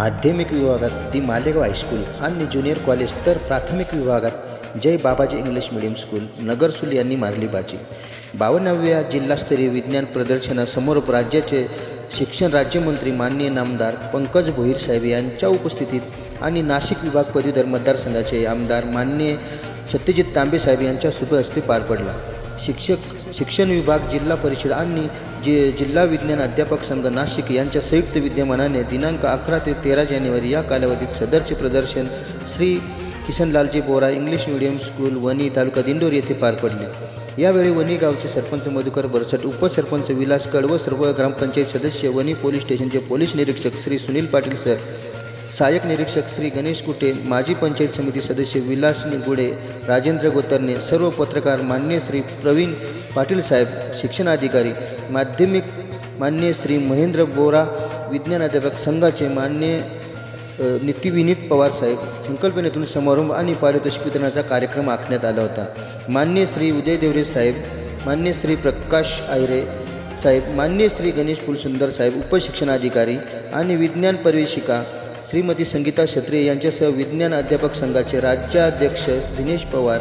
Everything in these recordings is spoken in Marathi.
माध्यमिक विभागात दी मालेगाव हायस्कूल आणि ज्युनियर कॉलेज तर प्राथमिक विभागात Jai Babaji English medium school Nagarsul यांनी मारली बाजी. बावन्नाव्या जिल्हास्तरीय विज्ञान प्रदर्शनासमोर राज्याचे शिक्षण राज्यमंत्री माननीय नामदार पंकज भोईर साहेब यांच्या उपस्थितीत आणि नाशिक विभाग पदवीधर मतदारसंघाचे आमदार माननीय सत्यजित तांबे साहेब यांच्या शुभ हस्ते पार पडला. शिक्षक शिक्षण विभाग जिल्हा परिषद आणि जे जिल्हा विज्ञान अध्यापक संघ नाशिक यांच्या संयुक्त विद्यमानाने दिनांक अकरा ते तेरा जानेवारी या कालावधीत सदरचे प्रदर्शन Shri Kishanlalji Bora English medium school Vani तालुका दिंडोर येथे पार पडले. यावेळी वणी गावचे सरपंच मधुकर बरसट उपसरपंच विलास कड व सर्व ग्रामपंचायत सदस्य वणी पोलीस स्टेशनचे पोलीस निरीक्षक श्री सुनील पाटील सर सहाय्यक निरीक्षक श्री गणेश कुटे माजी पंचायत समिती सदस्य विलास गुडे राजेंद्र गोतरणे सर्व पत्रकार मान्य श्री प्रवीण पाटील साहेब शिक्षणाधिकारी माध्यमिक मान्य श्री महेंद्र बोरा विज्ञान अध्यापक संघाचे मान्य नितिविनीत पवार साहेब संकल्पनेतून समारंभ आणि पारितोषिक वितरणाचा कार्यक्रम आखण्यात आला होता. मान्य श्री उदय देवरे साहेब मान्य श्री प्रकाश आयरे साहेब मान्य श्री गणेश फुलसुंदर साहेब उपशिक्षणाधिकारी आणि विज्ञान परिवेशिका श्रीमती संगीता क्षत्रिय यांच्यासह विज्ञान अध्यापक संघाचे राज्याध्यक्ष दिनेश पवार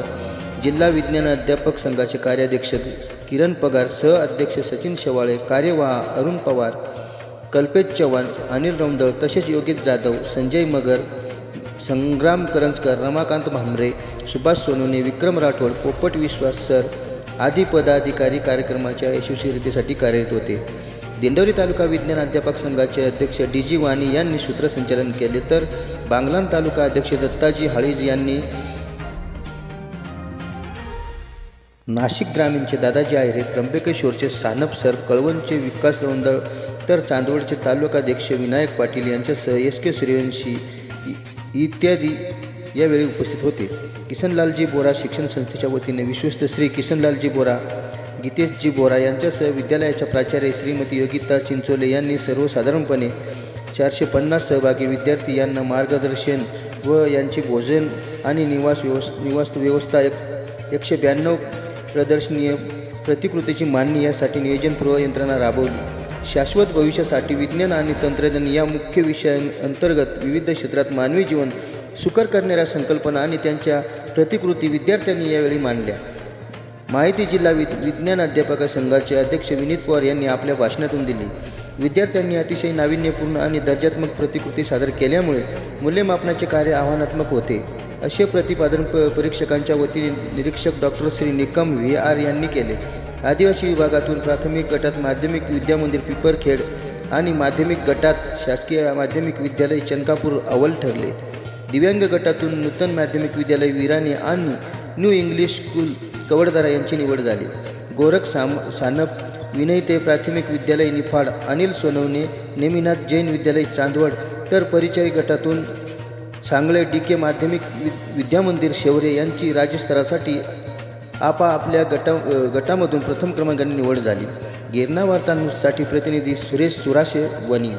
जिल्हा विज्ञान अध्यापक संघाचे कार्याध्यक्ष किरण पगार सह अध्यक्ष सचिन शेवाळे कार्यवाह अरुण पवार कल्पेश चव्हाण अनिल रमदळ तसेच योगेश जाधव संजय मगर संग्राम करंजकर रमाकांत भांबरे सुभाष सोनवणे विक्रम राठोड पोपट विश्वास सर आदी पदाधिकारी कार्यक्रमाच्या यशस्वीरितेसाठी कार्यरत होते. दिंडोरी तालुका विज्ञान अध्यापक संघाचे अध्यक्ष डी जी वाणी यांनी सूत्रसंचालन केले तर बांगलान तालुका अध्यक्ष दत्ताजी हाळीज यांनी नाशिक ग्रामीणचे दादाजी आयरे त्र्यंबकेश्वरचे सानप सर कळवणचे विकास रवंदळ तर चांदवडचे तालुकाध्यक्ष विनायक पाटील यांच्यासह एस के सूर्यवंशी इत्यादी यावेळी उपस्थित होते. किसनलालजी बोरा शिक्षण संस्थेच्या वतीने विश्वस्त श्री किसनलालजी बोरा गीतेशजी बोरा यांच्यासह विद्यालयाच्या प्राचार्य श्रीमती योगिता चिंचोले यांनी सर्वसाधारणपणे चारशे पन्नास सहभागी विद्यार्थी यांना मार्गदर्शन व यांचे भोजन आणि निवास व्यवस् निवास व्यवस्था एक एकशे ब्याण्णव प्रदर्शनीय प्रतिकृतीची मांडणी यासाठी नियोजनपूर्व यंत्रणा राबवली. शाश्वत भविष्यासाठी विज्ञान आणि तंत्रज्ञान या मुख्य विषयांअंतर्गत विविध क्षेत्रात मानवी जीवन सुकर करणाऱ्या संकल्पना आणि त्यांच्या प्रतिकृती विद्यार्थ्यांनी यावेळी मांडल्या. माहिती जिल्हा वि विज्ञान अध्यापक संघाचे अध्यक्ष विनीत पवार यांनी आपल्या भाषणातून दिली. विद्यार्थ्यांनी अतिशय नाविन्यपूर्ण आणि दर्जात्मक प्रतिकृती सादर केल्यामुळे मूल्यमापनाचे कार्य आव्हानात्मक होते. असे प्रतिपादन प परीक्षकांच्या वतीने निरीक्षक doctor Shri Nikam V. R. यांनी केले. आदिवासी विभागातून प्राथमिक गटात माध्यमिक विद्यामंदिर पिपरखेड आणि माध्यमिक गटात शासकीय माध्यमिक विद्यालय चंकापूर अव्वल ठरले. दिव्यांग गटातून नूतन माध्यमिक विद्यालय विराणी आणि न्यू इंग्लिश स्कूल कवडदारा यांची निवड झाली. गोरख साम सानप विनयते प्राथमिक विद्यालय निफाड अनिल सोनवणे नेमिनाथ जैन विद्यालय चांदवड तर परिचय गटातून सांगळे डी के माध्यमिक वि विद्यामंदिर शेवरे यांची राज्यस्तरासाठी आपापल्या गटा गटामधून प्रथम क्रमांकाने निवड झाली. गिरणा वार्तांसाठी प्रतिनिधी सुरेश सुराशे वनी